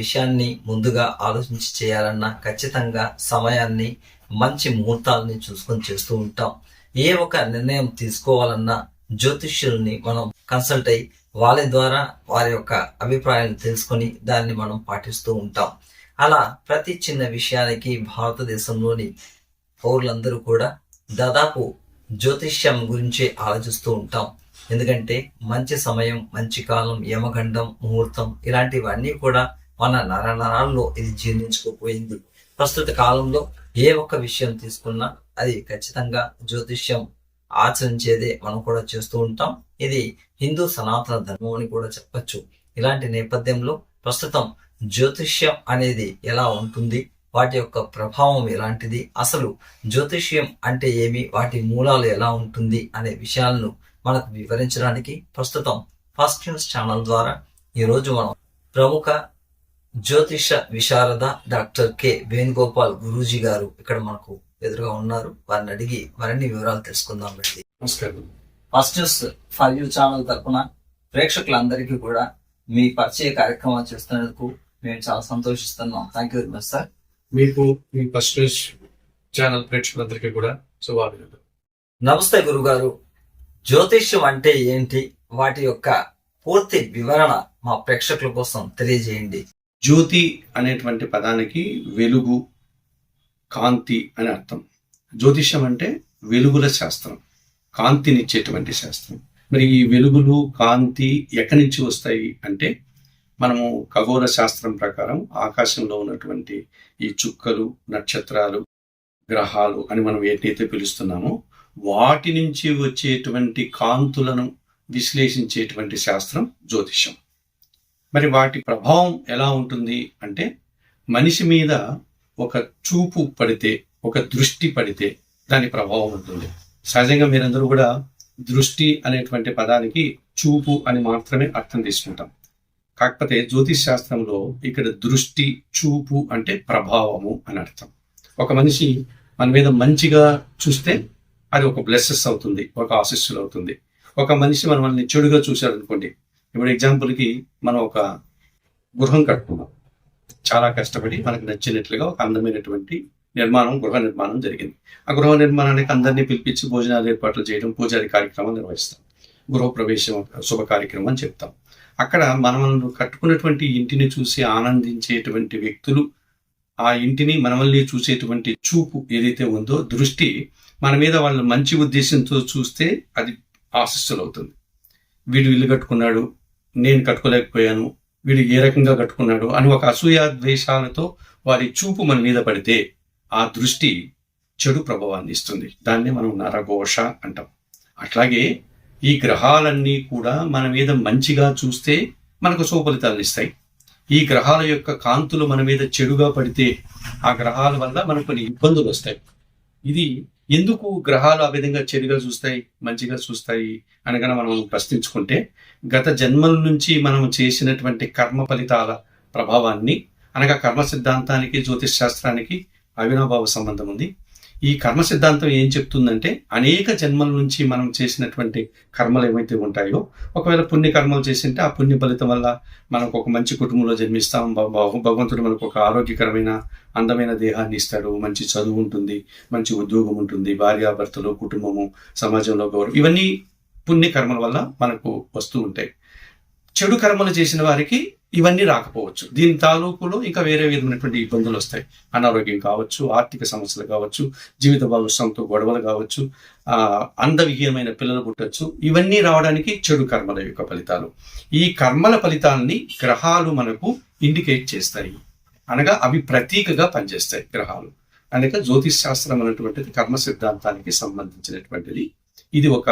విషయాన్ని ముందుగా ఆలోచించి చేయాలన్నా ఖచ్చితంగా సమయాన్ని మంచి ముహూర్తాలని చూసుకొని చేస్తూ ఉంటాం. ఏ ఒక నిర్ణయం తీసుకోవాలన్నా జ్యోతిష్యుల్ని మనం కన్సల్ట్ అయ్యి వాళ్ళ ద్వారా వారి యొక్క అభిప్రాయాలు తెలుసుకొని దాన్ని మనం పాటిస్తూ ఉంటాం. అలా ప్రతి చిన్న విషయానికి భారతదేశంలోని పౌరులందరూ కూడా దాదాపు జ్యోతిష్యం గురించి ఆలోచిస్తూ ఉంటాం. ఎందుకంటే మంచి సమయం మంచి కాలం యమగండం ముహూర్తం ఇలాంటివన్నీ కూడా మన నరనరాల్లో ఇది జీర్ణించుకోపోయింది. ప్రస్తుత కాలంలో ఏ ఒక్క విషయం తీసుకున్నా అది ఖచ్చితంగా జ్యోతిష్యం ఆచరించేదే మనం కూడా చేస్తూ ఉంటాం. ఇది హిందూ సనాతన ధర్మం అని కూడా చెప్పచ్చు. ఇలాంటి నేపథ్యంలో ప్రస్తుతం జ్యోతిష్యం అనేది ఎలా ఉంటుంది? వాటి యొక్క ప్రభావం ఎలాంటిది? అసలు జ్యోతిష్యం అంటే ఏమి? వాటి మూలాలు ఎలా ఉంటుంది? అనే విషయాలను మనకు వివరించడానికి ప్రస్తుతం ఫస్ట్ న్యూస్ ఛానల్ ద్వారా ఈరోజు మనం ప్రముఖ జ్యోతిష విశారద డాక్టర్ కె. వేణుగోపాల్ గురూజీ గారు ఇక్కడ మనకు ఎదురుగా ఉన్నారు. వారిని అడిగి మరిన్ని వివరాలు తెలుసుకుందాం రండి నమస్కారం. First News for You channel తరపున ప్రేక్షకులందరికీ కూడా మీ పరిచయ కార్యక్రమాలు చేస్తున్నందుకు మేము చాలా సంతోషిస్తున్నాం. Thank you very much sir మీకు మీ ఫస్ట్ న్యూస్ ఛానల్ ప్రేక్షకులందరికీ కూడా శుభాభినందనలు. నమస్తే గురుగారు. జ్యోతిష్యం అంటే ఏంటి? వాటి యొక్క పూర్తి వివరణ మా ప్రేక్షకుల కోసం తెలియజేయండి. జ్యోతి అనేటువంటి పదానికి వెలుగు కాంతి అని అర్థం. జ్యోతిష్యం అంటే వెలుగుల శాస్త్రం కాంతినిచ్చేటువంటి శాస్త్రం. మరి ఈ వెలుగులు కాంతి ఎక్కడి నుంచి వస్తాయి అంటే మనము ఖగోళ శాస్త్రం ప్రకారం ఆకాశంలో ఉన్నటువంటి ఈ చుక్కలు నక్షత్రాలు గ్రహాలు అని మనం ఏదైతే పిలుస్తున్నామో వాటి నుంచి వచ్చేటువంటి కాంతులను విశ్లేషించేటువంటి శాస్త్రం జ్యోతిష్యం. మరి వాటి ప్రభావం ఎలా ఉంటుంది అంటే మనిషి మీద ఒక చూపు పడితే ఒక దృష్టి పడితే దాని ప్రభావం ఉంటుంది. సహజంగా మీరందరూ కూడా దృష్టి అనేటువంటి పదానికి చూపు అని మాత్రమే అర్థం తీసుకుంటాం. కాకపోతే జ్యోతిష్ శాస్త్రంలో ఇక్కడ దృష్టి చూపు అంటే ప్రభావము అని అర్థం. ఒక మనిషి మన మీద మంచిగా చూస్తే అది ఒక బ్లెస్సెస్ అవుతుంది ఒక ఆశిస్సులు అవుతుంది. ఒక మనిషి మనల్ని చెడుగా చూశాడు అనుకోండి ఇప్పుడు ఎగ్జాంపుల్కి మనం ఒక గృహం కట్టుకున్నాం. చాలా కష్టపడి మనకు నచ్చినట్లుగా ఒక అందమైనటువంటి నిర్మాణం గృహ నిర్మాణం జరిగింది. ఆ గృహ నిర్మాణానికి అందరినీ పిలిపించి భోజనాలు ఏర్పాట్లు చేయడం పూజారి కార్యక్రమం నిర్వహిస్తాం. గృహ ప్రవేశం శుభ కార్యక్రమం అని చెప్తాం. అక్కడ మనం కట్టుకున్నటువంటి ఇంటిని చూసి ఆనందించేటువంటి వ్యక్తులు ఆ ఇంటిని మనల్ని చూసేటువంటి చూపు ఏదైతే ఉందో దృష్టి మన మీద వాళ్ళు మంచి ఉద్దేశంతో చూస్తే అది ఆశస్సులు అవుతుంది వీడు ఇల్లు కట్టుకున్నాడు నేను కట్టుకోలేకపోయాను వీడు ఏ రకంగా కట్టుకున్నాడు అని ఒక అసూయ ద్వేషాలతో వారి చూపు మన మీద పడితే ఆ దృష్టి చెడు ప్రభావాన్ని ఇస్తుంది. దాన్ని మనం నరఘోష అంటాం. అట్లాగే ఈ గ్రహాలన్నీ కూడా మన మీద మంచిగా చూస్తే మనకు సుఫలితాలను ఇస్తాయి. ఈ గ్రహాల యొక్క కాంతులు మన మీద చెడుగా పడితే ఆ గ్రహాల వల్ల మనకు కొన్ని ఇబ్బందులు వస్తాయి. ఇది ఎందుకు గ్రహాలు ఆ విధంగా చెడుగా చూస్తాయి మంచిగా చూస్తాయి అనగా మనం ప్రశ్నించుకుంటే గత జన్మల నుంచి మనం చేసినటువంటి కర్మ ఫలితాల ప్రభావాన్ని అనగా కర్మ సిద్ధాంతానికి జ్యోతిష్ శాస్త్రానికి అవినాభావ సంబంధం ఉంది. ఈ కర్మ సిద్ధాంతం ఏం చెప్తుందంటే అనేక జన్మల నుంచి మనం చేసినటువంటి కర్మలు ఏవైతే ఉంటాయో ఒకవేళ పుణ్య కర్మలు చేసింటే ఆ పుణ్య ఫలితం వల్ల మనకు ఒక మంచి కుటుంబంలో జన్మిస్తాం. భగవంతుడు మనకు ఒక ఆరోగ్యకరమైన అందమైన దేహాన్ని ఇస్తాడు. మంచి చదువు ఉంటుంది మంచి ఉద్యోగం ఉంటుంది భార్యాభర్తలు కుటుంబము సమాజంలో గౌరవం ఇవన్నీ పుణ్య కర్మల వల్ల మనకు వస్తూ ఉంటాయి. చెడు కర్మలు చేసిన వారికి ఇవన్నీ రాకపోవచ్చు. దీని తాలూకులో ఇంకా వేరే విధమైనటువంటి ఇబ్బందులు వస్తాయి. అనారోగ్యం కావచ్చు ఆర్థిక సమస్యలు కావచ్చు జీవిత భాగస్వామితో గొడవలు కావచ్చు అందవిహీనమైన పిల్లలు పుట్టచ్చు. ఇవన్నీ రావడానికి చెడు కర్మల యొక్క ఫలితాలు. ఈ కర్మల ఫలితాలని గ్రహాలు మనకు ఇండికేట్ చేస్తాయి. అనగా అవి ప్రతీకగా పనిచేస్తాయి గ్రహాలు. అనగా జ్యోతిష్ శాస్త్రం అనేటువంటిది కర్మ సిద్ధాంతానికి సంబంధించినటువంటిది. ఇది ఒక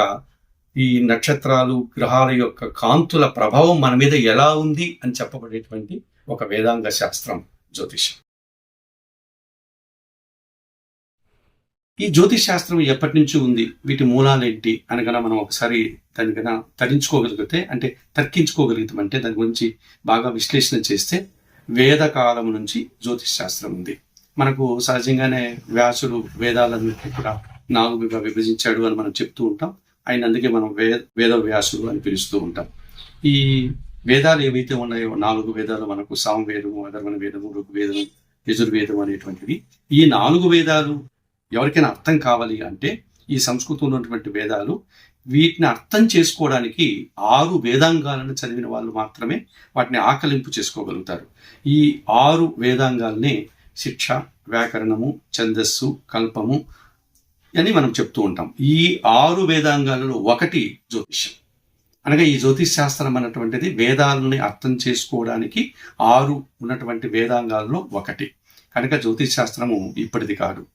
ఈ నక్షత్రాలు గ్రహాల యొక్క కాంతుల ప్రభావం మన మీద ఎలా ఉంది అని చెప్పబడేటువంటి ఒక వేదాంగ శాస్త్రం జ్యోతిషం ఈ జ్యోతిష్ శాస్త్రం ఎప్పటి నుంచి ఉంది? వీటి మూలాలు ఏంటి? అనగా మనం ఒకసారి దానికన్నా తరించుకోగలిగితే అంటే తర్కించుకోగలుగుతాం అంటే దాని గురించి బాగా విశ్లేషణ చేస్తే వేద కాలం నుంచి జ్యోతిష్ శాస్త్రం ఉంది. మనకు సహజంగానే వ్యాసుడు వేదాలన్నింటినీ కూడా నాలుగుగా విభజించాడు అని మనం చెప్తూ ఉంటాం. ఆయన అందుకే మనం వేద వేద వ్యాసులు అని పిలుస్తూ ఉంటాం. ఈ వేదాలు ఏవైతే ఉన్నాయో నాలుగు వేదాలు మనకు సామవేదము అధర్వణ వేదము ఋగ్వేదము యజుర్వేదం అనేటువంటివి ఈ నాలుగు వేదాలు ఎవరికైనా అర్థం కావాలి అంటే ఈ సంస్కృతం ఉన్నటువంటి వేదాలు వీటిని అర్థం చేసుకోవడానికి ఆరు వేదాంగాలను చదివిన వాళ్ళు మాత్రమే వాటిని ఆకలింపు చేసుకోగలుగుతారు. ఈ ఆరు వేదాంగాల్ని శిక్ష వ్యాకరణము ఛందస్సు కల్పము అని మనం చెప్తూ ఉంటాం. ఈ ఆరు వేదాంగాలలో ఒకటి జ్యోతిష్యం. అనగా ఈ జ్యోతిష్ శాస్త్రం అన్నటువంటిది వేదాలని అర్థం చేసుకోవడానికి ఆరు ఉన్నటువంటి వేదాంగాలలో ఒకటి. కనుక జ్యోతిష్ శాస్త్రము ఇప్పటిది కాదు.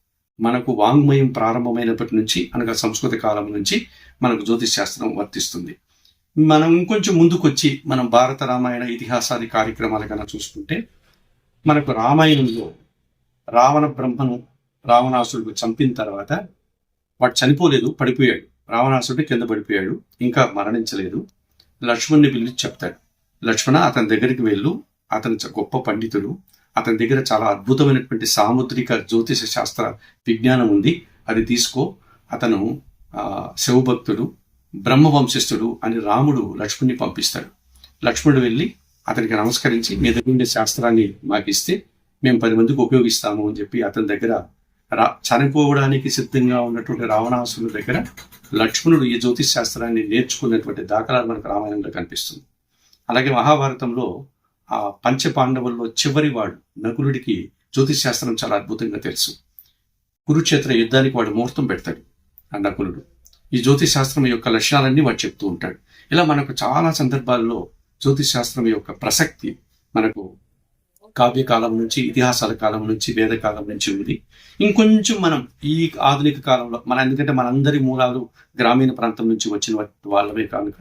మనకు వాంగ్మయం ప్రారంభమైనప్పటి నుంచి అనగా సంస్కృత కాలం నుంచి మనకు జ్యోతిష్ శాస్త్రం వర్తిస్తుంది. మనం ఇంకొంచెం ముందుకొచ్చి మనం భారత రామాయణ ఇతిహాసాది కార్యక్రమాలు కన్నా చూసుకుంటే మనకు రామాయణంలో రావణ బ్రహ్మను రావణాసురుడు చంపిన తర్వాత వాడు చనిపోలేదు పడిపోయాడు. రావణాసుడి కింద పడిపోయాడు ఇంకా మరణించలేదు. లక్ష్మణ్ణి పిలిచి చెప్తాడు. లక్ష్మణ అతని దగ్గరికి వెళ్ళు. అతను గొప్ప పండితుడు. అతని దగ్గర చాలా అద్భుతమైనటువంటి సాముద్రిక జ్యోతిష శాస్త్ర విజ్ఞానం ఉంది. అది తీసుకో. అతను శివభక్తుడు బ్రహ్మవంశస్థుడు అని రాముడు లక్ష్మణ్ణి పంపిస్తాడు. లక్ష్మణుడు వెళ్ళి అతనికి నమస్కరించి మీ దగ్గర ఉండే శాస్త్రాన్ని మాకు ఇస్తే మేము పది మందికి ఉపయోగిస్తాము అని చెప్పి అతని దగ్గర రా చనిపోవడానికి సిద్ధంగా ఉన్నటువంటి రావణాసురుడి దగ్గర లక్ష్మణుడు ఈ జ్యోతిష్ శాస్త్రాన్ని నేర్చుకున్నటువంటి దాఖలాలు మనకు రామాయణంలో కనిపిస్తుంది. అలాగే మహాభారతంలో ఆ పంచ పాండవుల్లో చివరి వాడు నకులుడికి జ్యోతిష్ శాస్త్రం చాలా అద్భుతంగా తెలుసు. కురుక్షేత్ర యుద్ధానికి వాడు ముహూర్తం పెడతాడు ఆ నకులుడు ఈ జ్యోతిష్ శాస్త్రం యొక్క లక్షణాలన్నీ వాడు చెప్తూ ఉంటాడు. ఇలా మనకు చాలా సందర్భాల్లో జ్యోతిష్ శాస్త్రం యొక్క ప్రసక్తి మనకు కావ్యకాలం నుంచి ఇతిహాసాల కాలం నుంచి వేదకాలం నుంచి ఉంది. ఇంకొంచెం మనం ఈ ఆధునిక కాలంలో మన ఎందుకంటే మనందరి మూలాలు గ్రామీణ ప్రాంతం నుంచి వచ్చిన వాళ్ళమే కనుక.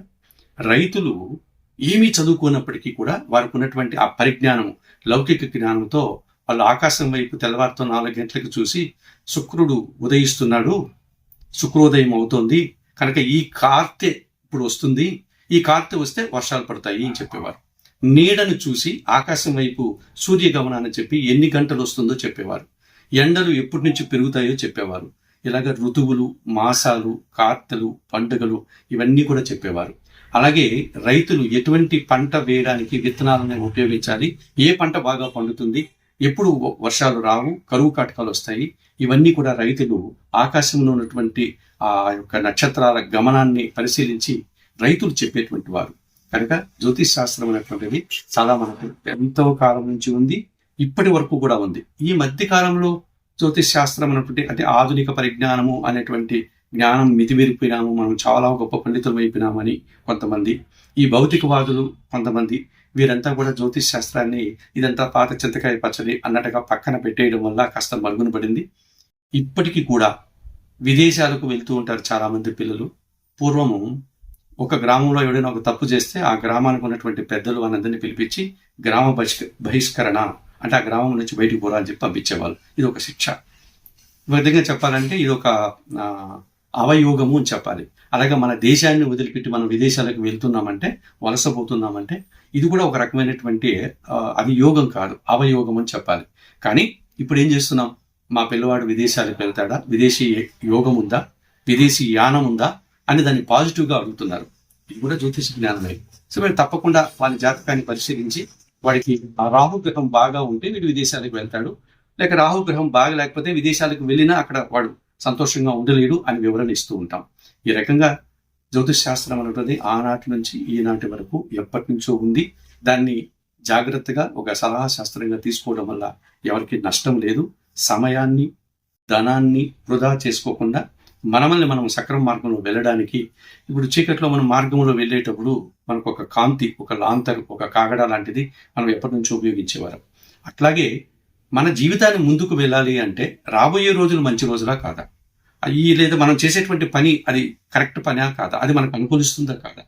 రైతులు ఏమీ చదువుకున్నప్పటికీ కూడా వారికి ఉన్నటువంటి ఆ పరిజ్ఞానం లౌకిక జ్ఞానంతో వాళ్ళు ఆకాశం వైపు తెల్లవారుతో నాలుగు గంటలకు చూసి శుక్రుడు ఉదయిస్తున్నాడు శుక్రోదయం అవుతోంది కనుక ఈ కార్తె ఇప్పుడు వస్తుంది ఈ కార్తె వస్తే వర్షాలు పడతాయి అని చెప్పేవారు. నీడను చూసి ఆకాశం వైపు సూర్యగమనాన్ని చెప్పి ఎన్ని గంటలు వస్తుందో చెప్పేవారు. ఎండలు ఎప్పటి నుంచి పెరుగుతాయో చెప్పేవారు. ఇలాగ ఋతువులు మాసాలు కార్తెలు పండుగలు ఇవన్నీ కూడా చెప్పేవారు. అలాగే రైతులు ఎటువంటి పంట వేయడానికి విత్తనాలను ఉపయోగించాలి? ఏ పంట బాగా పండుతుంది? ఎప్పుడు వర్షాలు రావు కరువు కాటకాలు వస్తాయి. ఇవన్నీ కూడా రైతులు ఆకాశంలో ఉన్నటువంటి ఆ యొక్క నక్షత్రాల గమనాన్ని పరిశీలించి రైతులు చెప్పేటువంటి వారు. కనుక జ్యోతిష్ శాస్త్రం అనేటువంటిది చాలా మనకు ఎంతో కాలం నుంచి ఉంది ఇప్పటి వరకు కూడా ఉంది. ఈ మధ్య కాలంలో జ్యోతిష్ శాస్త్రం అనేటువంటి అంటే ఆధునిక పరిజ్ఞానము అనేటువంటి జ్ఞానం మితిమీరిపోయినాము. మనం చాలా గొప్ప పండితులు అయిపోయినామని కొంతమంది. ఈ భౌతికవాదులు కొంతమంది వీరంతా కూడా జ్యోతిష్ శాస్త్రాన్ని ఇదంతా పాత చింతకాయ పచ్చడి అన్నట్టుగా పక్కన పెట్టేయడం వల్ల కాస్త మరుగున పడింది. ఇప్పటికీ కూడా విదేశాలకు వెళ్తూ ఉంటారు చాలామంది పిల్లలు. పూర్వము ఒక గ్రామంలో ఎవడైనా ఒక తప్పు చేస్తే ఆ గ్రామానికి ఉన్నటువంటి పెద్దలు వాళ్ళందరినీ పిలిపించి గ్రామ బహిష్క బహిష్కరణ అంటే ఆ గ్రామం నుంచి బయటికి పోరా అని చెప్పి పంపించేవాళ్ళు. ఇది ఒక శిక్ష. ఈ విధంగా చెప్పాలంటే ఇది ఒక అవయోగము అని చెప్పాలి. అలాగే మన దేశాన్ని వదిలిపెట్టి మనం విదేశాలకు వెళ్తున్నామంటే వలసపోతున్నామంటే ఇది కూడా ఒక రకమైనటువంటి అది యోగం కాదు. అవయోగం అని చెప్పాలి. కానీ ఇప్పుడు ఏం చేస్తున్నాం? మా పిల్లవాడు విదేశాలకు వెళ్తాడా? విదేశీ యోగం ఉందా? విదేశీ యానం ఉందా? అని దాన్ని పాజిటివ్గా అడుగుతున్నారు. ఇది కూడా జ్యోతిష జ్ఞానమే. సో మీరు తప్పకుండా వారి జాతకాన్ని పరిశీలించి వాడికి ఆ రాహుగ్రహం బాగా ఉంటే వీడు విదేశాలకు వెళ్తాడు. లేక రాహుగ్రహం బాగా లేకపోతే విదేశాలకు వెళ్ళినా అక్కడ వాడు సంతోషంగా ఉండలేడు అని వివరణ ఇస్తూ ఉంటాం. ఈ రకంగా జ్యోతిష్ శాస్త్రం అనేది ఆనాటి నుంచి ఈనాటి వరకు ఎప్పటి నుంచో ఉంది. దాన్ని జాగ్రత్తగా ఒక సలహా శాస్త్రంగా తీసుకోవడం వల్ల ఎవరికి నష్టం లేదు. సమయాన్ని ధనాన్ని వృధా చేసుకోకుండా మనమల్ని మనం సక్రమ మార్గంలో వెళ్ళడానికి ఇప్పుడు చీకట్లో మనం మార్గంలో వెళ్ళేటప్పుడు మనకు ఒక కాంతి ఒక లాంతర్ ఒక కాగడ లాంటిది మనం ఎప్పటి నుంచో ఉపయోగించేవారు. అట్లాగే మన జీవితాన్ని ముందుకు వెళ్ళాలి అంటే రాబోయే రోజులు మంచి రోజులా కాదా? ఈ లేదా మనం చేసేటువంటి పని అది కరెక్ట్ పనా కాదా? అది మనకు అనుకూలిస్తుందా కాదా?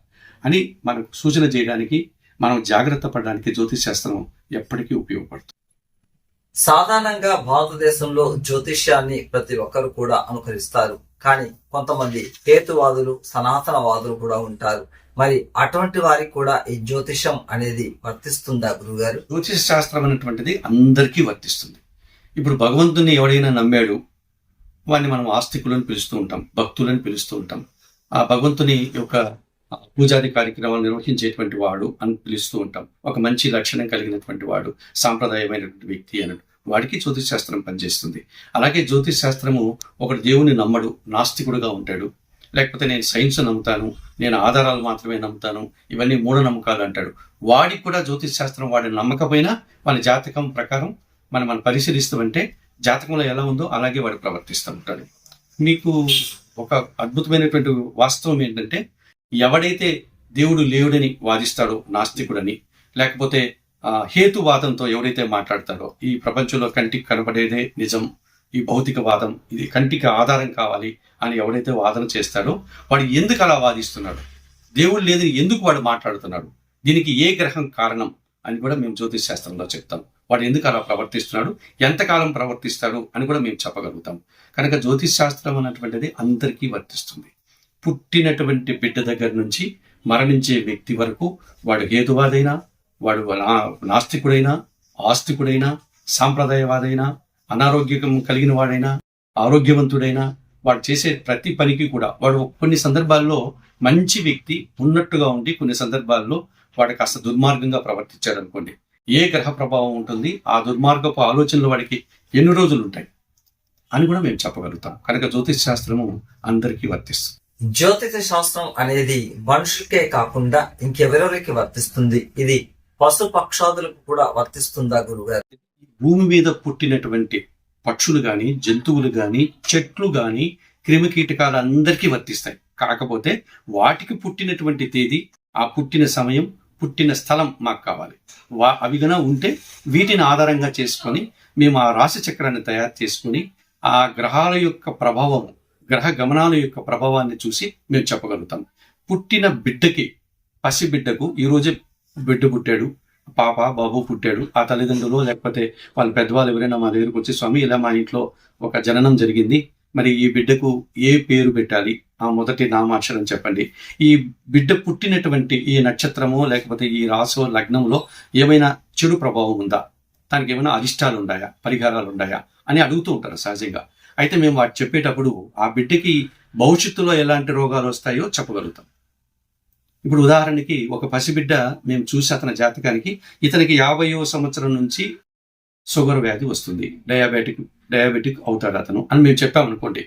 అని మనకు సూచన చేయడానికి మనం జాగ్రత్త పడడానికి జ్యోతిష్ శాస్త్రం ఎప్పటికీ ఉపయోగపడుతుంది. సాధారణంగా భారతదేశంలో జ్యోతిష్యాన్ని ప్రతి ఒక్కరు కూడా అనుకరిస్తారు. కానీ కొంతమంది హేతువాదులు సనాతనవాదులు కూడా ఉంటారు. మరి అటువంటి వారికి కూడా ఈ జ్యోతిషం అనేది వర్తిస్తుందా గురుగారు జ్యోతిష శాస్త్రం అనేటువంటిది అందరికీ వర్తిస్తుంది. ఇప్పుడు భగవంతుని ఎవడైనా నమ్మాడు వాడిని మనం ఆస్తికులను పిలుస్తూ ఉంటాం భక్తులను పిలుస్తూ ఉంటాం. ఆ భగవంతుని యొక్క పూజాది కార్యక్రమాలు నిర్వహించేటువంటి వాడు అని పిలుస్తూ ఉంటాం. ఒక మంచి లక్షణం కలిగినటువంటి వాడు సాంప్రదాయమైనటువంటి వ్యక్తి అని. వాడికి జ్యోతిష్ శాస్త్రం పనిచేస్తుంది. అలాగే జ్యోతిష్ శాస్త్రము ఒకడు దేవుని నమ్మడు నాస్తికుడుగా ఉంటాడు. లేకపోతే నేను సైన్స్ నమ్ముతాను నేను ఆధారాలు మాత్రమే నమ్ముతాను ఇవన్నీ మూఢనమ్మకాలు అంటాడు వాడికి కూడా జ్యోతిష్ శాస్త్రం వాడిని నమ్మకపోయినా మన జాతకం ప్రకారం మనం మనం పరిశీలిస్తామంటే జాతకంలో ఎలా ఉందో అలాగే వాడు ప్రవర్తిస్తూ ఉంటాడు. మీకు ఒక అద్భుతమైనటువంటి వాస్తవం ఏంటంటే ఎవడైతే దేవుడు లేవుడని వాదిస్తాడో నాస్తికుడని లేకపోతే హేతువాదంతో ఎవరైతే మాట్లాడతాడో ఈ ప్రపంచంలో కంటికి కనపడేదే నిజం. ఈ భౌతికవాదం ఇది కంటికి ఆధారం కావాలి అని ఎవడైతే వాదన చేస్తాడో వాడు ఎందుకు అలా వాదిస్తున్నాడు? దేవుడు లేదని ఎందుకు వాడు మాట్లాడుతున్నాడు? దీనికి ఏ గ్రహం కారణం అని కూడా మేము జ్యోతిష్ శాస్త్రంలో చెప్తాం. వాడు ఎందుకు అలా ప్రవర్తిస్తున్నాడు? ఎంతకాలం ప్రవర్తిస్తాడు అని కూడా మేము చెప్పగలుగుతాం. కనుక జ్యోతిష్ శాస్త్రం అన్నటువంటిది అందరికీ వర్తిస్తుంది. పుట్టినటువంటి బిడ్డ దగ్గర నుంచి మరణించే వ్యక్తి వరకు వాడు హేతువాదైనా వాడు నా- నాస్తికుడైనా ఆస్తికుడైనా సాంప్రదాయవాదైనా అనారోగ్యం కలిగిన వాడైనా ఆరోగ్యవంతుడైనా వాడు చేసే ప్రతి పనికి కూడా వాడు కొన్ని సందర్భాల్లో మంచి వ్యక్తి ఉన్నట్టుగా ఉండి కొన్ని సందర్భాల్లో వాడు కాస్త దుర్మార్గంగా ప్రవర్తించాడు అనుకోండి ఏ గ్రహ ప్రభావం ఉంటుంది ఆ దుర్మార్గపు ఆలోచనలు వాడికి ఎన్ని రోజులు ఉంటాయి అని కూడా మేము చెప్పగలుగుతాం. కనుక జ్యోతిష్ శాస్త్రము అందరికీ వర్తిస్తుంది. జ్యోతిష శాస్త్రం అనేది మనుషులకే కాకుండా ఇంకెవరెవరికి వర్తిస్తుంది? ఇది పశు పక్షాదులకు కూడా వర్తిస్తుందా గురుగారు? భూమి మీద పుట్టినటువంటి పక్షులు గాని జంతువులు గాని చెట్లు గాని క్రిమి కీటకాలు అందరికీ వర్తిస్తాయి. కాకపోతే వాటికి పుట్టినటువంటి తేదీ ఆ పుట్టిన సమయం పుట్టిన స్థలం మాకు కావాలి. వా అవి గన ఉంటే వీటిని ఆధారంగా చేసుకొని మేము ఆ రాశి చక్రాన్ని తయారు చేసుకొని ఆ గ్రహాల యొక్క ప్రభావం గ్రహ గమనాల యొక్క ప్రభావాన్ని చూసి మేము చెప్పగలుగుతాం. పుట్టిన బిడ్డకి పసి బిడ్డకు ఈరోజే బిడ్డ పుట్టాడు పాప బాబు పుట్టాడు ఆ తల్లిదండ్రులు లేకపోతే వాళ్ళ పెద్దవాళ్ళు ఎవరైనా మా దగ్గరకు వచ్చి స్వామి ఇలా మా ఇంట్లో ఒక జననం జరిగింది. మరి ఈ బిడ్డకు ఏ పేరు పెట్టాలి? ఆ మొదటి నామాక్షరం చెప్పండి. ఈ బిడ్డ పుట్టినటువంటి ఈ నక్షత్రము లేకపోతే ఈ రాసో లగ్నంలో ఏమైనా చెడు ప్రభావం ఉందా? దానికి ఏమైనా అరిష్టాలు ఉన్నాయా? పరిహారాలు ఉన్నాయా? అని అడుగుతూ ఉంటారు సహజంగా. అయితే మేము వాటి చెప్పేటప్పుడు ఆ బిడ్డకి భవిష్యత్తులో ఎలాంటి రోగాలు వస్తాయో చెప్పగలుగుతాం. ఇప్పుడు ఉదాహరణకి ఒక పసిబిడ్డ మేము చూసి అతని జాతకానికి ఇతనికి యాభైవ సంవత్సరం నుంచి షుగర్ వ్యాధి వస్తుంది. డయాబెటిక్ డయాబెటిక్ అవుతాడు అతను అని మేము చెప్పామనుకోండి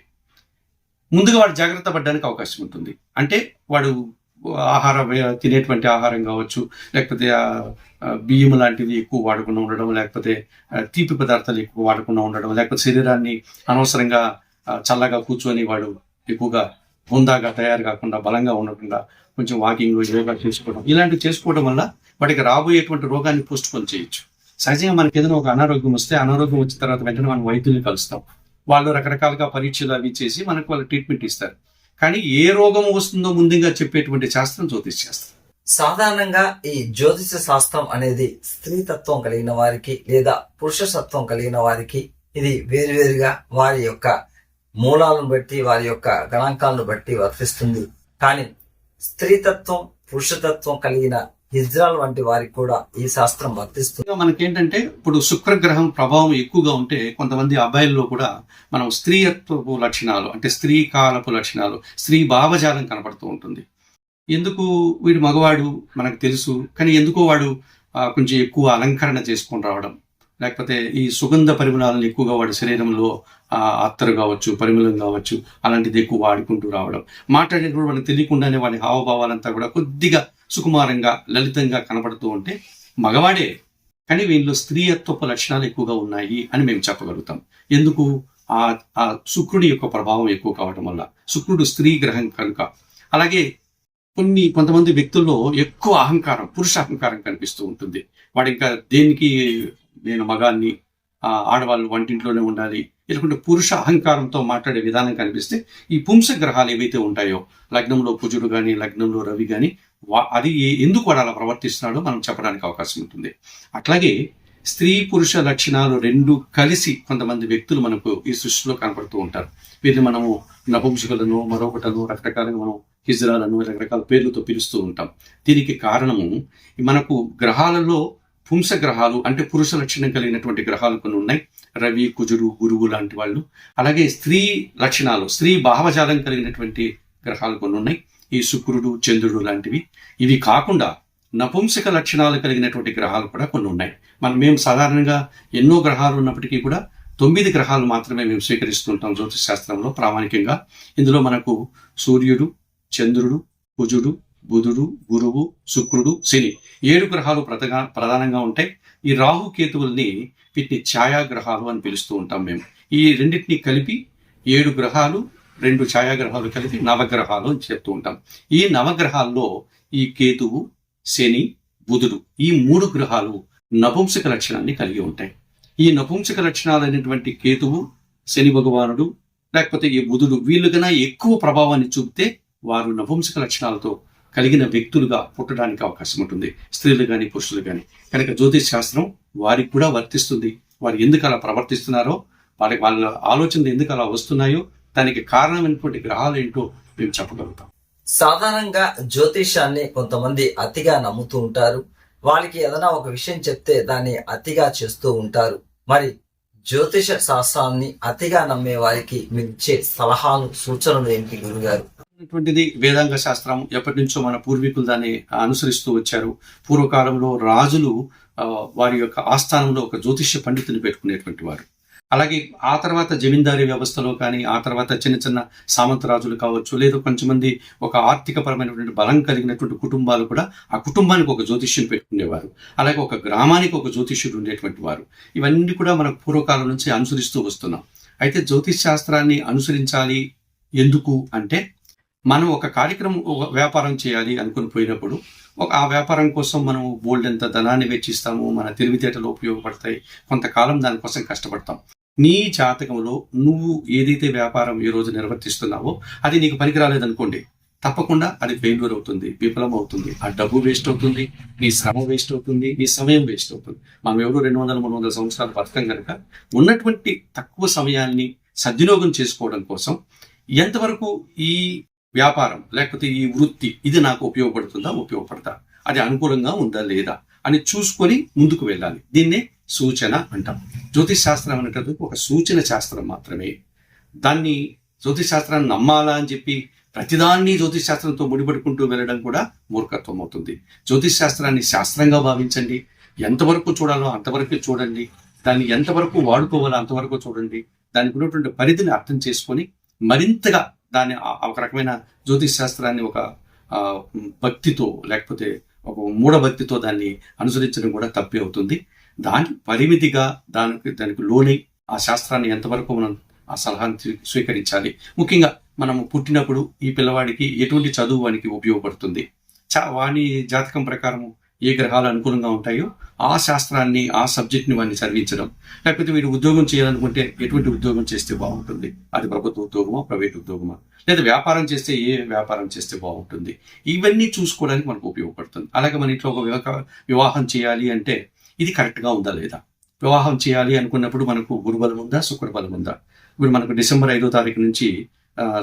ముందుగా వాడు జాగ్రత్త పడడానికి అవకాశం ఉంటుంది. అంటే వాడు ఆహార తినేటువంటి ఆహారం కావచ్చు లేకపోతే బియ్యం లాంటివి ఎక్కువ వాడకుండా ఉండడం లేకపోతే తీపి పదార్థాలు ఎక్కువ వాడకుండా ఉండడం లేకపోతే శరీరాన్ని అనవసరంగా చల్లగా కూర్చొని వాడు ఎక్కువగా హుందాగా తయారు కాకుండా బలంగా ఉండకుండా కొంచెం వాకింగ్ యోగా చేసుకోవడం. ఇలాంటివి చేసుకోవడం వల్ల వాటికి రాబోయేటువంటి రోగాన్ని పోస్ట్ పోన్ చేయొచ్చు. సహజంగా మనకి ఏదైనా ఒక అనారోగ్యం వస్తే అనారోగ్యం వచ్చిన తర్వాత వెంటనే మనం వైద్యుల్ని కలుస్తాం. వాళ్ళు రకరకాలుగా పరీక్షలు అవి చేసి మనకు వాళ్ళు ట్రీట్మెంట్ ఇస్తారు. కానీ ఏ రోగం వస్తుందో ముందుగా చెప్పేటువంటి శాస్త్రం జ్యోతిష్ శాస్త్రం. సాధారణంగా ఈ జ్యోతిష శాస్త్రం అనేది స్త్రీ తత్వం కలిగిన వారికి లేదా పురుషసత్వం కలిగిన వారికి ఇది వేరువేరుగా వారి యొక్క మూలాలను బట్టి వారి యొక్క గణాంకాలను బట్టి వర్తిస్తుంది. కానీ స్త్రీతత్వం పురుషతత్వం కలిగిన హిజ్రాల్ వంటి వారికి కూడా ఈ శాస్త్రం వర్తిస్తుంది. మనకేంటంటే ఇప్పుడు శుక్రగ్రహం ప్రభావం ఎక్కువగా ఉంటే కొంతమంది అబ్బాయిల్లో కూడా మనం స్త్రీయత్వపు లక్షణాలు అంటే స్త్రీ కాలపు లక్షణాలు స్త్రీ భావజాలం కనపడుతూ ఉంటుంది. ఎందుకు వీడు మగవాడు? మనకు తెలుసు. కానీ ఎందుకో వాడు కొంచెం ఎక్కువ అలంకరణ చేసుకొని రావడం. లేకపోతే ఈ సుగంధ పరిమళాలను ఎక్కువగా వాడి శరీరంలో ఆ, అత్తరు కావచ్చు పరిమళం కావచ్చు అలాంటిది ఎక్కువ వాడుకుంటూ రావడం. మాట్లాడేటప్పుడు వాడికి తెలియకుండానే వాడి హావభావాలంతా కూడా కొద్దిగా సుకుమారంగా లలితంగా కనబడుతూ ఉంటే మగవాడే. కానీ వీళ్ళు స్త్రీయత్వపు లక్షణాలు ఎక్కువగా ఉన్నాయి అని మేము చెప్పగలుగుతాం. ఎందుకు? ఆ ఆ శుక్రుడి యొక్క ప్రభావం ఎక్కువ కావటం వల్ల. శుక్రుడు స్త్రీ గ్రహం కనుక. అలాగే కొన్ని కొంతమంది వ్యక్తుల్లో ఎక్కువ అహంకారం పురుష అహంకారం కనిపిస్తూ ఉంటుంది. వాడు ఇంకా దేనికి నేను మగాన్ని ఆడవాళ్ళు వంటింట్లోనే ఉండాలి. లేకుంటే పురుష అహంకారంతో మాట్లాడే విధానం కనిపిస్తే ఈ పుంస గ్రహాలు ఏవైతే ఉంటాయో లగ్నంలో కుజుడు కానీ లగ్నంలో రవి కానీ అది ఏ- ఎందుకు వాడు అలా ప్రవర్తిస్తున్నాడో మనం చెప్పడానికి అవకాశం ఉంటుంది. అట్లాగే స్త్రీ పురుష లక్షణాలు రెండు కలిసి కొంతమంది వ్యక్తులు మనకు ఈ సృష్టిలో కనపడుతూ ఉంటారు. వీరిని మనము నపుంసకులను మరొకటను రకరకాలుగా మనం హిజ్రాలను రకరకాల పేర్లతో పిలుస్తూ ఉంటాం. దీనికి కారణము మనకు గ్రహాలలో పుంస గ్రహాలు అంటే పురుష లక్షణం కలిగినటువంటి గ్రహాలు కొన్ని ఉన్నాయి. రవి కుజుడు గురువు లాంటి వాళ్ళు. అలాగే స్త్రీ లక్షణాలు స్త్రీ భావజాలం కలిగినటువంటి గ్రహాలు కొన్ని ఉన్నాయి. ఈ శుక్రుడు చంద్రుడు లాంటివి. ఇవి కాకుండా నపుంసక లక్షణాలు కలిగినటువంటి గ్రహాలు కూడా కొన్ని ఉన్నాయి. మనం మేము సాధారణంగా ఎన్నో గ్రహాలు ఉన్నప్పటికీ కూడా తొమ్మిది గ్రహాలు మాత్రమే మేము స్వీకరిస్తుంటాం జ్యోతిష్ శాస్త్రంలో ప్రామాణికంగా. ఇందులో మనకు సూర్యుడు చంద్రుడు కుజుడు బుధుడు గురువు శుక్రుడు శని. ఏడు గ్రహాలు ప్రధాన ప్రధానంగా ఉంటాయి. ఈ రాహు కేతువుల్ని వీటిని ఛాయాగ్రహాలు అని పిలుస్తూ ఉంటాం మేము. ఈ రెండింటిని కలిపి ఏడు గ్రహాలు రెండు ఛాయాగ్రహాలు కలిపి నవగ్రహాలు అని చెప్తూ ఉంటాం. ఈ నవగ్రహాల్లో ఈ కేతువు శని బుధుడు ఈ మూడు గ్రహాలు నపుంసక లక్షణాన్ని కలిగి ఉంటాయి. ఈ నపుంసక లక్షణాలైనటువంటి కేతువు శని భగవానుడు లేకపోతే ఈ బుధుడు వీళ్ళు కన్నా ఎక్కువ ప్రభావాన్ని చూపితే వారు నపుంసక లక్షణాలతో కలిగిన వ్యక్తులుగా పుట్టడానికి అవకాశం ఉంటుంది. స్త్రీలు కానీ పురుషులు కానీ కనుక జ్యోతిష్ శాస్త్రం వారికి కూడా వర్తిస్తుంది. వారు ఎందుకు అలా ప్రవర్తిస్తున్నారో వారి వాళ్ళ ఆలోచనలు ఎందుకు అలా వస్తున్నాయో దానికి కారణమైనటువంటి గ్రహాలు ఏంటో మేము చెప్పగలుగుతాం. సాధారణంగా జ్యోతిషాన్ని కొంతమంది అతిగా నమ్ముతూ ఉంటారు. వాళ్ళకి ఏదైనా ఒక విషయం చెప్తే దాన్ని అతిగా చేస్తూ ఉంటారు. మరి జ్యోతిష శాస్త్రాన్ని అతిగా నమ్మే వారికి మీరు ఇచ్చే సలహాలు సూచనలు ఏంటి గురుగారు? అటువంటిది వేదాంగ శాస్త్రం ఎప్పటి నుంచో మన పూర్వీకులు దాన్ని అనుసరిస్తూ వచ్చారు. పూర్వకాలంలో రాజులు వారి యొక్క ఆస్థానంలో ఒక జ్యోతిష్య పండితుని పెట్టుకునేటువంటి వారు. అలాగే ఆ తర్వాత జమీందారీ వ్యవస్థలో కానీ ఆ తర్వాత చిన్న చిన్న సామంత రాజులు కావచ్చు లేదా కొంతమంది ఒక ఆర్థిక పరమైనటువంటి బలం కలిగినటువంటి కుటుంబాలు కూడా ఆ కుటుంబానికి ఒక జ్యోతిష్యుని పెట్టుకునేవారు. అలాగే ఒక గ్రామానికి ఒక జ్యోతిష్యుడు ఉండేటువంటి వారు. ఇవన్నీ కూడా మన పూర్వకాలం నుంచి అనుసరిస్తూ వస్తున్నాం. అయితే జ్యోతిష్ శాస్త్రాన్ని అనుసరించాలి ఎందుకు అంటే మనం ఒక కార్యక్రమం ఒక వ్యాపారం చేయాలి అనుకుని పోయినప్పుడు ఒక ఆ వ్యాపారం కోసం మనం బోల్డ్ ఎంత ధనాన్ని వెచ్చిస్తాము మన తెలివితేటలు ఉపయోగపడతాయి. కొంతకాలం దానికోసం కష్టపడతాం. నీ జాతకంలో నువ్వు ఏదైతే వ్యాపారం ఈ రోజు నిర్వర్తిస్తున్నావో అది నీకు పనికిరాలేదనుకోండి. తప్పకుండా అది ఫెయిల్యూర్ అవుతుంది విఫలం అవుతుంది. ఆ డబ్బు వేస్ట్ అవుతుంది నీ శ్రమ వేస్ట్ అవుతుంది నీ సమయం వేస్ట్ అవుతుంది. మనం ఎవరు రెండు వందల మూడు వందల సంవత్సరాలు బతకం కనుక ఉన్నటువంటి తక్కువ సమయాన్ని సద్వినియోగం చేసుకోవడం కోసం ఎంతవరకు ఈ వ్యాపారం లేకపోతే ఈ వృత్తి ఇది నాకు ఉపయోగపడుతుందా? ఉపయోగపడతా. అది అనుకూలంగా ఉందా? లేదా? అని చూసుకొని ముందుకు వెళ్ళాలి. దీన్నే సూచన అంటాం. జ్యోతిష్ శాస్త్రం అనేటది ఒక సూచన శాస్త్రం మాత్రమే. దాన్ని జ్యోతిష్ శాస్త్రాన్ని నమ్మాలా అని చెప్పి ప్రతిదాన్ని జ్యోతిష్ శాస్త్రంతో ముడిపడుకుంటూ వెళ్ళడం కూడా మూర్ఖత్వం అవుతుంది. జ్యోతిష్ శాస్త్రాన్ని శాస్త్రంగా భావించండి. ఎంతవరకు చూడాలో అంతవరకు చూడండి. దాన్ని ఎంతవరకు వాడుకోవాలో అంతవరకు చూడండి. దానికి ఉన్నటువంటి పరిధిని అర్థం చేసుకొని మరింతగా దాన్ని ఆ- ఒక రకమైన జ్యోతిష్ శాస్త్రాన్ని ఒక భక్తితో లేకపోతే ఒక మూఢభక్తితో దాన్ని అనుసరించడం కూడా తప్పే అవుతుంది. దాని పరిమితిగా దానికి దానికి లోని ఆ శాస్త్రాన్ని ఎంతవరకు మనం ఆ సలహాన్ని స్వీకరించాలి. ముఖ్యంగా మనము పుట్టినప్పుడు ఈ పిల్లవాడికి ఎటువంటి చదువు వానికి ఉపయోగపడుతుంది? చా వాని జాతకం ప్రకారము ఏ గ్రహాలు అనుకూలంగా ఉంటాయో ఆ శాస్త్రాన్ని ఆ సబ్జెక్ట్ని వాడిని చదివించడం. లేకపోతే మీరు ఉద్యోగం చేయాలనుకుంటే ఎటువంటి ఉద్యోగం చేస్తే బాగుంటుంది? అది ప్రభుత్వ ఉద్యోగమా ప్రైవేట్ ఉద్యోగమా? లేదా వ్యాపారం చేస్తే ఏ వ్యాపారం చేస్తే బాగుంటుంది? ఇవన్నీ చూసుకోవడానికి మనకు ఉపయోగపడుతుంది. అలాగే మన ఇంట్లో ఒక వివాహ వివాహం చేయాలి అంటే ఇది కరెక్ట్గా ఉందా లేదా? వివాహం చేయాలి అనుకున్నప్పుడు మనకు గురుబలం ఉందా శుక్రబలం ఉందా? ఇప్పుడు మనకు డిసెంబర్ ఐదో తారీఖు నుంచి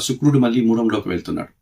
శుక్రుడు మళ్ళీ మూడంలోకి వెళ్తున్నాడు.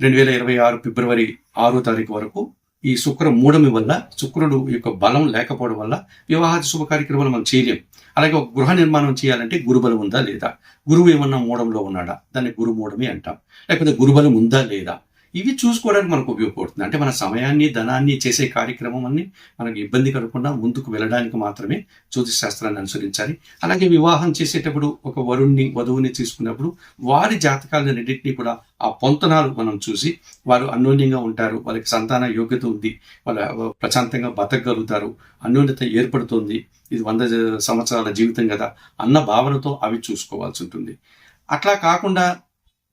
రెండు వేల ఇరవై ఆరు ఫిబ్రవరి ఆరో తారీఖు వరకు ఈ శుక్ర మూడమి వల్ల శుక్రుడు యొక్క బలం లేకపోవడం వల్ల వివాహాది శుభ కార్యక్రమాలు మనం చేయలేం. అలాగే ఒక గృహ నిర్మాణం చేయాలంటే గురుబలం ఉందా లేదా? గురువు ఏమన్నా మూడంలో ఉన్నాడా? దాన్ని గురుమూడమే అంటాం. లేకపోతే గురుబలం ఉందా లేదా? ఇవి చూసుకోవడానికి మనకు ఉపయోగపడుతుంది. అంటే మన సమయాన్ని ధనాన్ని చేసే కార్యక్రమం అన్ని మనకి ఇబ్బంది కలగకుండా ముందుకు వెళ్ళడానికి మాత్రమే జ్యోతిశాస్త్రాన్ని అనుసరించాలి. అలాగే వివాహం చేసేటప్పుడు ఒక వరుణ్ణి వధువుని తీసుకున్నప్పుడు వారి జాతకాలను రెండింటినీ కూడా ఆ పొంతనాలు మనం చూసి వారు అన్యోన్యంగా ఉంటారు. వాళ్ళకి సంతాన యోగ్యత ఉంది. వాళ్ళ ప్రశాంతంగా బతకగలుగుతారు. అన్యోన్యత ఏర్పడుతుంది. ఇది వంద సంవత్సరాల జీవితం కదా అన్న భావనతో అవి చూసుకోవాల్సి ఉంటుంది. అట్లా కాకుండా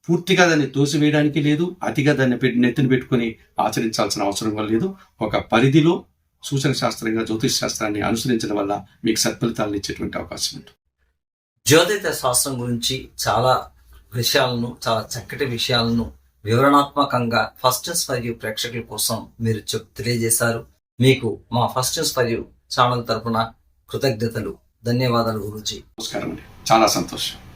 పూర్తిగా దాన్ని తోసివేయడానికి లేదు అతిగా దాన్ని పెట్టి నెత్తిన పెట్టుకొని ఆచరించాల్సిన అవసరం కూడా లేదు. ఒక పరిధిలో సూచన శాస్త్రంగా జ్యోతిష్ శాస్త్రాన్ని అనుసరించడం వల్ల మీకు సత్ఫలితాలను ఇచ్చేటువంటి అవకాశం ఉంటుంది. జ్యోతిష శాస్త్రం గురించి చాలా విషయాలను చాలా చక్కటి విషయాలను వివరణాత్మకంగా ఫస్ట్ మరియు ప్రేక్షకుల కోసం మీరు చెప్ తెలియజేశారు. మీకు మా ఫస్ట్ మరియు ఛానల్ తరపున కృతజ్ఞతలు ధన్యవాదాలు గురించి నమస్కారం అండి. చాలా సంతోషం.